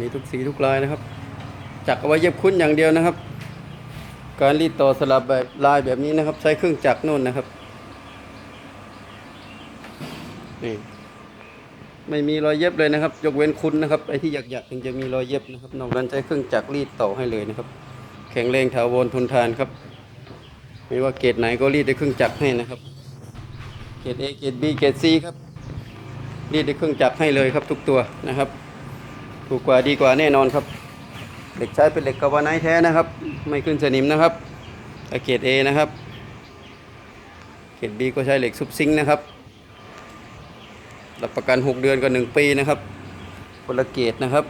มีทุกสีทุกลายนะครับ จักรเอาไว้เย็บคุ้นอย่างเดียวนะครับ การรีดต่อสลับแบบลายแบบนี้นะครับ ใช้เครื่องจักรนู่นนะครับนี่ไม่มีรอยเย็บเลยนะครับ ยกเว้นคุณนะครับไอ้ที่หยักๆถึงจะมีรอยเย็บนะครับนอกนั้นใช้เครื่องจักรรีดต่อให้เลยนะครับ แข็งแรงถาวรทนทานครับ ไม่ว่าเกรดไหนก็รีดด้วยเครื่องจักรให้นะครับ เกรด A เกรด B เกรด C ครับรีดด้วยเครื่องจักรให้เลยครับทุกตัวนะครับ ถูกกว่าดีกว่าแน่นอนครับ เหล็กใช้เป็นเหล็กกาวาไนท์แท้นะครับ ไม่ขึ้นสนิมนะครับตะเกรด A นะครับ เกรด B ก็ใช้เหล็กซุปซิงนะครับรับประกัน 6 เดือนกับ1ปีนะครับคนละเกรดนะครับ